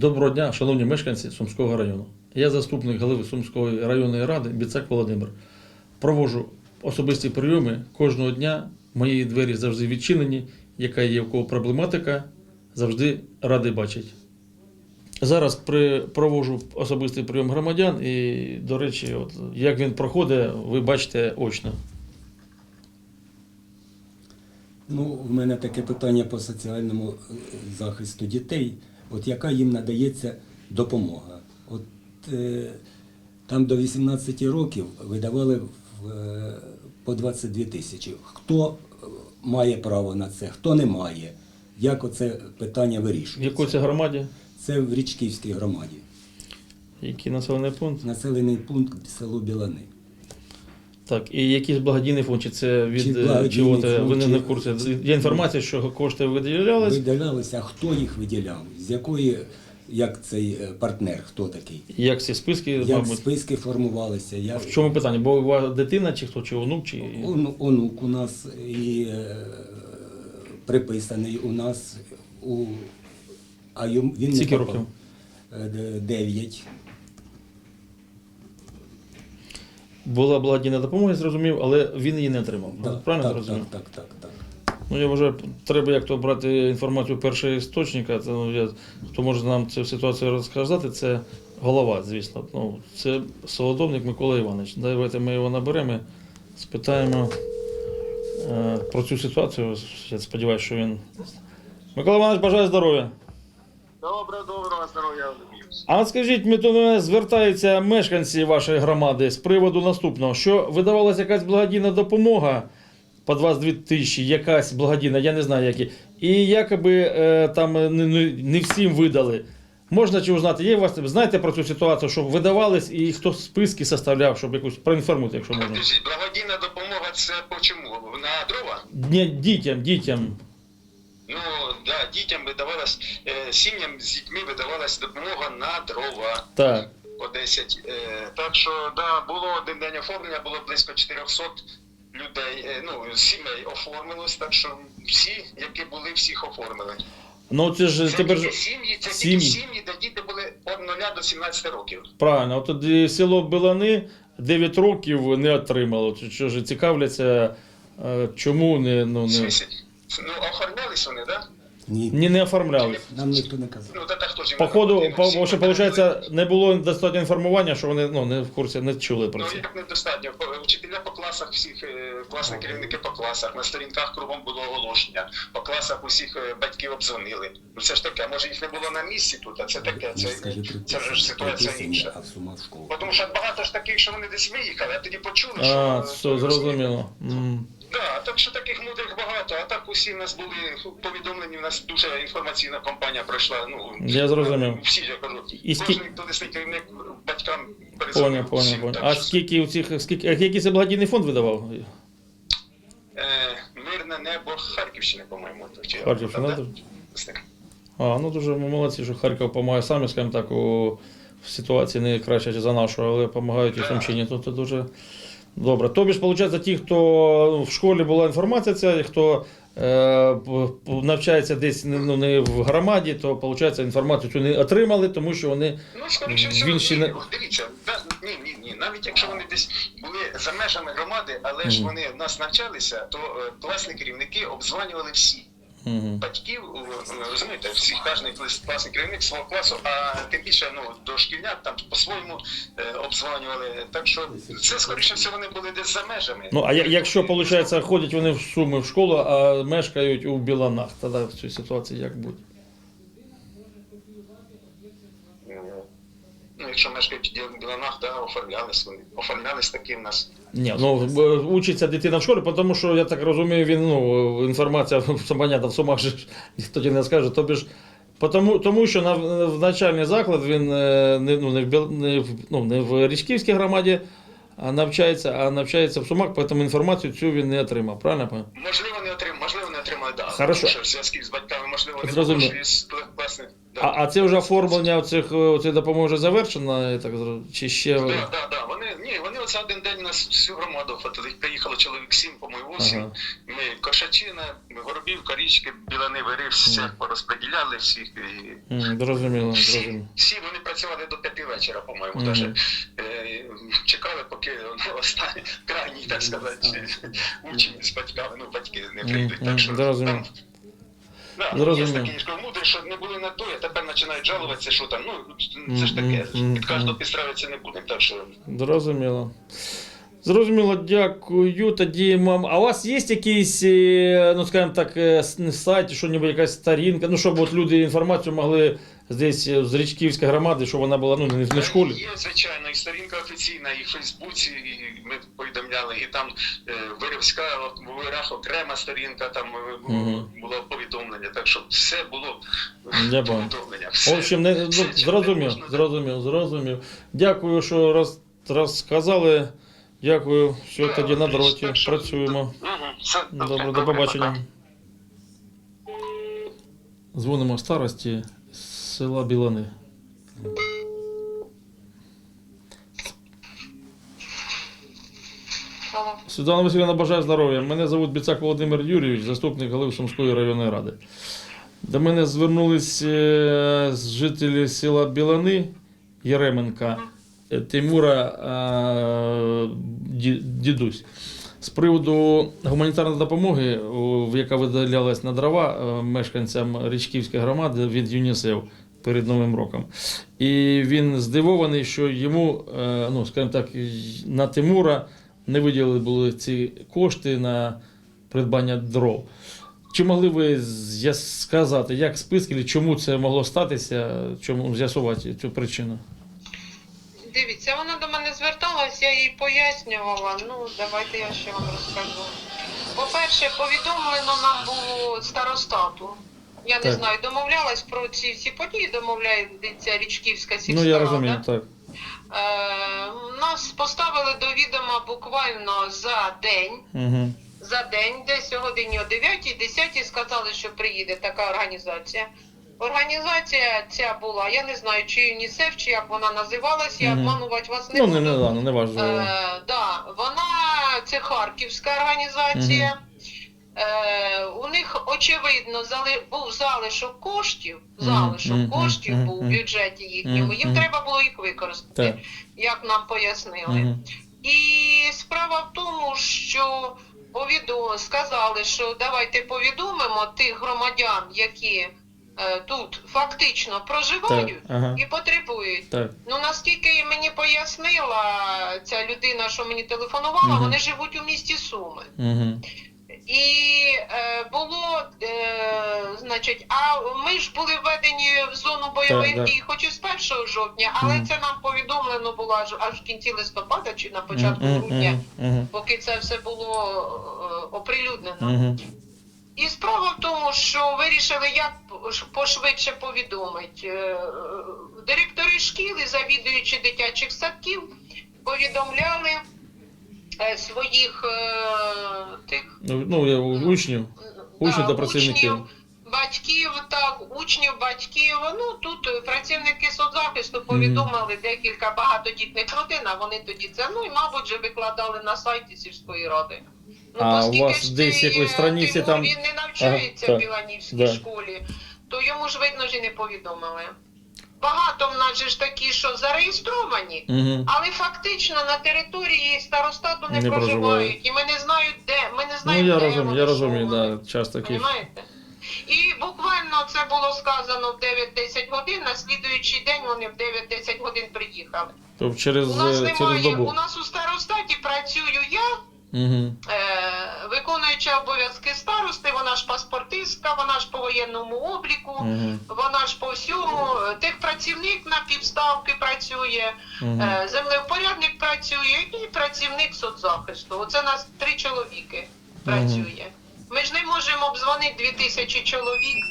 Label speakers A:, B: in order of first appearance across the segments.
A: Доброго дня, шановні мешканці Сумського району. Я заступник голови Сумської районної ради Біцак Володимир. Проводжу особисті прийоми кожного дня. Мої двері завжди відчинені. Яка є в кого проблематика, завжди радий бачити. Зараз при, проводжу особистий прийом громадян, і, до речі, от, як він проходить, ви бачите очно.
B: Ну, в мене таке питання по соціальному е, захисту дітей. От яка їм надається допомога? От е, там до 18 років видавали в, е, по 22 тисячі. Хто е, має право на це, хто не має? Як оце питання
A: В
B: вирішується?
A: якій це громаді?
B: Це в Річківській громаді.
A: Який населений пункт?
B: Населений пункт село Білани.
A: Так, і якийсь благодійний фонд, чи це від е,
B: благодійний
A: чого ви не в курсі? Є інформація, що кошти виділялись.
B: Виділялися, а хто їх виділяв? З якої, як цей е, партнер, хто такий?
A: Як ці списки,
B: Як
A: мабуть.
B: списки формувалися? Як...
A: В чому питання? Бо у вас дитина, чи хто, чи онук, чи.
B: Он, онук у нас і е, приписаний у нас у а йому він
A: Скільки
B: не
A: років?
B: Е, Дев'ять.
A: Була благодійна допомога, я зрозумів, але він її не отримав.
B: Так,
A: Правильно
B: так,
A: зрозумів?
B: так, так, так, так.
A: Ну я вважаю, треба як то брати інформацію першого істочника. Це ну, я, хто може нам цю ситуацію розказати, це голова, звісно. Ну, це солодовник Микола Іванович. Давайте ми його наберемо, спитаємо е, про цю ситуацію. Я сподіваюся, що він. Микола Іванович, бажаю здоров'я.
C: Добре, доброго здоров'я,
A: А скажіть, ми до мене звертаються мешканці вашої громади з приводу наступного, що видавалася якась благодійна допомога по 22 тисячі, якась благодійна, я не знаю які. І якоби е, там не, не, всім видали. Можна чи узнати, є у вас знаєте про цю ситуацію, щоб видавались і хто списки составляв, щоб якусь проінформуйте, якщо можна.
C: Благодійна допомога це по чому? На дрова?
A: Ні, дітям, дітям.
C: Ну, да, дітям видавалась, е, сім'ям з дітьми видавалась допомога на дрова
A: Так.
C: по 10. Е, так що, да, було один день оформлення, було близько 400 людей, е, ну, сімей оформилось, так що всі, які були, всіх оформили.
A: Ну це ж
C: Це
A: тепер
C: тільки сім'ї, це
A: сім'ї.
C: тільки сім'ї, де діти були від 0 до 17 років.
A: Правильно, от тоді село Белани 9 років не отримало. Чи Що ж цікавляться, е, чому не, ну, не?
C: Ну, оформлялись вони, так? Да?
B: Ні,
A: ні, не оформляли.
B: нам ніхто не казав.
C: Ну, та хто ж їм
A: Походу, по,
C: Всі
A: що виходить, не було достатньо інформування, що вони ну, не в курсі, не чули про
C: Ну
A: це.
C: як недостатньо. По- Вчителя по класах, всіх е, класні керівники по класах, на сторінках кругом було оголошення. По класах усіх е, батьків обдзвонили. Ну це ж таке, може їх не було на місці тут, а це таке, це,
B: Скажи,
C: це вже ж ситуація інша.
B: А сума в школу.
C: Бо Тому що багато ж таких, що вони десь виїхали, а тоді почули, що
A: А,
C: е,
A: все, зрозуміло. М.
C: Да, так що багато, а так усі в нас були повідомлені, в нас дуже інформаційна кампанія пройшла. Ну
A: Я зрозумів.
C: Всі я кажу,
A: І скі-
C: кожен колишній керівник батькам.
A: Поняв, поняв, поняв. А скільки у цих, скільки, а який це благодійний фонд видавав?
C: Е, Мирне небо Харківщини, по-моєму.
A: Харківщина, так? А, ну дуже ми молодці, що Харків допомагає самі, скажімо так, у в ситуації не краще за нашу, але допомагають і Сумщині. То це дуже добре. Тобі ж, виходить, ті, хто в школі була інформація ця, хто е, навчається десь не- ну, не в громаді, то виходить, інформацію цю не отримали, тому що вони.
C: Ну, скоріше всього,
A: ще
C: ні, дивіться, да, ні, ні, ні. Навіть якщо вони десь були за межами громади, але ж вони в нас навчалися, то е, класні керівники обзванювали всі.
A: Мгм.
C: Батьків, е, розумієте, всі, кожен клас- класний керівник свого класу, а тим більше ну, до шкільнят там по-своєму е, обзванювали. Так що це, скоріше всього, вони були десь за межами.
A: Ну, а якщо, виходить, ходять вони в Суми в школу, а мешкають у Біланах, тоді в цій ситуації як буде?
C: Ну, якщо мешкають в Біланах, да, оформлялись вони. Оформлялись такі в нас.
A: Ні, ну учиться дитина в школі, тому що я так розумію, він ну інформація понятно, в сумах же ніхто не скаже. Тобі ж тому, тому що на в начальний заклад він е, не ну не в не в ну не в Річківській громаді. А навчається, а навчається в Сумах, тому інформацію цю він не отримав. Правильно?
C: Можливо, не отримали, можливо, не отримали, да.
A: Хорошо.
C: Тому що в зв'язку з батьками, можливо, не
A: Зрозуміло.
C: з класних.
A: А, а це вже оформлення цих цієї допомоги вже завершено, я так чи ще.
C: Так, так, так. Вони, ні, вони оце один день нас всю громаду охватили. Приїхало чоловік сім, по-моєму, восім.
A: Ага.
C: Ми Кошачина, Горобівка, річки, Білани, Вери, всіх порозподіляли, всіх. І...
A: М, Зрозуміло,
C: Всі,
A: зрозуміло.
C: всі вони працювали до п'яти вечора, по-моєму.
A: Мгм.
C: Даже, е, чекали, поки ну, останні, крайній, так сказати, учні з батьками, ну, батьки не прийдуть.
A: Мгм,
C: Так що
A: зрозумів.
C: там, да,
A: Зрозуміло.
C: Є такі нічого мудрі, що не були на то, а тепер починають жалуватися, що там, ну, це ж таке, під кожного
A: мгм.
C: підстравитися не будемо, так що
A: Зрозуміло. Зрозуміло, дякую. Тоді, мам. А у вас є якийсь, е, ну скажімо так, е, сайт, що-небудь, якась сторінка, ну щоб от люди інформацію могли здесь е, з Річківської громади, щоб вона була ну, не, в школі.
C: Є, звичайно, і сторінка офіційна, і в Фейсбуці, і ми повідомляли, і там е, Вирівська, в Вирах окрема сторінка, там е, було, повідомлення, так що все було
A: Я
C: повідомлення.
A: В общем, не, ну,
C: все, чим
A: зрозумів, зрозумів, зрозумів. Дякую, що роз, розказали. Дякую. Все,
C: Да,
A: тоді на дроті.
C: що-
A: Працюємо. Добре, до побачення. Дзвонимо старості села Білани. Світлана Васильівна бажаю здоров'я. Мене звуть Біцак Володимир Юрійович, заступник голови Сумської районної ради. До мене звернулись е, жителі села Білани Єременка е, Тимура е, Дідусь. З приводу гуманітарної допомоги, яка виділялась на дрова мешканцям Річківської громади від ЮНІСЕФ перед Новим роком. І він здивований, що йому, е, ну, скажімо так, на Тимура не виділили були ці кошти на придбання дров. Чи могли ви сказати, як списки, чому це могло статися, чому з'ясувати цю причину?
D: Дивіться, вона до мене зверталась, я їй пояснювала. Ну, давайте я ще вам розкажу. По-перше, повідомлено нам було старостату. Я не знаю, домовлялась про ці всі події, домовляється Річківська сільська
A: Ну, я
D: рада.
A: розумію, так.
D: Е, нас поставили до відома буквально за день.
A: Угу.
D: за день, десь о годині о 9 10 сказали, що приїде така організація. Організація ця була, я не знаю, чи ЮНІСЕФ, чи як вона називалась, я обманувати вас не
A: Ну,
D: буду.
A: не, не, не важливо.
D: Е, да, вона це Харківська організація. Е, у них очевидно зали, був залишок коштів. Залишок коштів був у бюджеті їхньому. Їм треба було їх використати,
A: Так.
D: як нам пояснили.
A: Угу.
D: І справа в тому, що повідо сказали, що давайте повідомимо тих громадян, які е, тут фактично
A: Так,
D: проживають
A: ага.
D: і потребують.
A: Так.
D: Ну наскільки мені пояснила ця людина, що мені телефонувала,
A: Мгм.
D: вони живуть у місті Суми.
A: Угу.
D: І е, було, е, значить, а ми ж були введені в зону бойових
A: Так, так.
D: дій, хоч і з 1 жовтня, але
A: Мгм.
D: це нам повідомлено було аж, аж в кінці листопада чи на початку грудня,
A: Угу.
D: поки це все було е, оприлюднено.
A: Угу.
D: І справа в тому, що вирішили, як пошвидше повідомити. Е, Директори шкіл і завідуючі дитячих садків повідомляли своїх е, тих
A: Ну, я учнів. Учнів та працівників.
D: батьків, так, учнів, батьків. Ну тут е, працівники соцзахисту повідомили декілька багатодітних родин, а вони тоді це, ну і мабуть вже викладали на сайті сільської ради. Ну,
A: А у вас
D: ж
A: десь якоїсь
D: е,
A: страниці там-
D: він не навчається
A: Ага,
D: в. Біланівській
A: Да.
D: школі, то йому ж видно ж і не повідомили. Багато в нас же ж такі, що зареєстровані,
A: Угу.
D: але фактично на території старостату не,
A: Не проживають.
D: проживають. І ми не знаємо, де. Ми не
A: Ну,
D: знаємо,
A: я
D: де
A: розумію,
D: вони,
A: я розумію, да, час такий.
D: І буквально це було сказано в 9-10 годин, на слідуючий день вони в 9-10 годин приїхали.
A: Тобто через,
D: У нас
A: е, через
D: немає,
A: добу.
D: у нас у старостаті працюю я,
A: Угу.
D: е, виконуюча обов'язки старости, вона ж паспортистка, вона ж по воєнному обліку,
A: Угу.
D: вона ж по всьому. Техпрацівник на півставки працює,
A: Угу.
D: е, землевпорядник працює і працівник соцзахисту. Оце нас три чоловіки працює. Ми ж не можемо обдзвонити дві тисячі чоловік.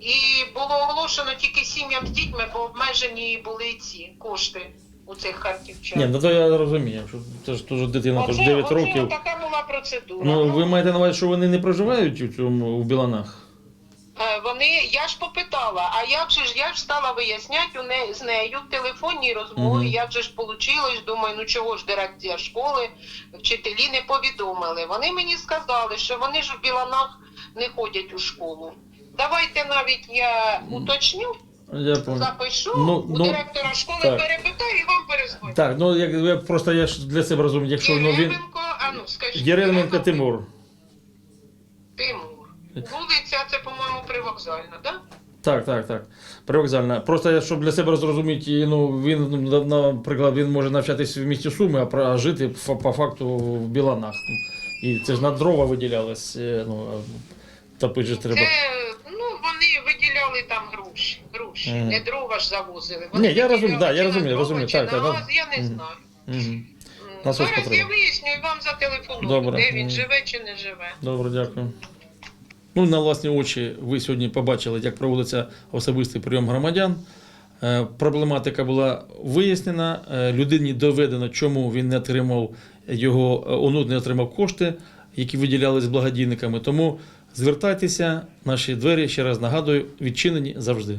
D: І було оголошено тільки сім'ям з дітьми, бо обмежені були ці кошти у цих харківчан.
A: Ні, ну то я розумію, що це ж теж дитина,
D: Оце-
A: 9
D: оце
A: років.
D: така була процедура.
A: Ну, ви маєте на увазі, що вони не проживають у цьому у Біланах?
D: Е, Вони, я ж попитала, а як же ж я ж стала виясняти у не, з нею в телефонній розмові,
A: Мгм.
D: як же ж получилось, думаю, ну чого ж дирекція школи, вчителі не повідомили. Вони мені сказали, що вони ж в Біланах не ходять у школу. Давайте навіть я уточню,
A: Я понял.
D: запишу
A: Ну,
D: у
A: ну,
D: директора школи,
A: так.
D: перепитаю і вам перезвоню.
A: Так, ну як я просто я ж для себе розумію, якщо ну він.
D: Єременко, а ну скажіть.
A: Єременко Тимур.
D: Тимур. Вулиця, це, по-моєму, привокзальна, так?
A: Так, так, так. Привокзальна. Просто я, щоб для себе зрозуміти, ну він, ну, наприклад, він може навчатися в місті Суми, а про- а жити фа- по факту в Біланах. І це ж на дрова виділялось, е, ну, а топити ж треба.
D: Це, ну, вони виділяли там гроші. Гроші.
A: Мгм.
D: Не дрова ж завозили.
A: Ні, я розумію, да, я розумію, розумію,
D: чи
A: так, так,
D: я не
A: Мгм.
D: знаю.
A: Насос
D: Зараз я виясню і вам зателефоную,
A: Добре.
D: де він
A: Мгм.
D: живе чи не живе.
A: Добре, дякую. Ну, на власні очі ви сьогодні побачили, як проводиться особистий прийом громадян. Е, Проблематика була вияснена. Е, Людині доведено, чому він не отримав його е, онуд не отримав кошти, які виділялись благодійниками. Тому звертайтеся, наші двері, ще раз нагадую, відчинені завжди.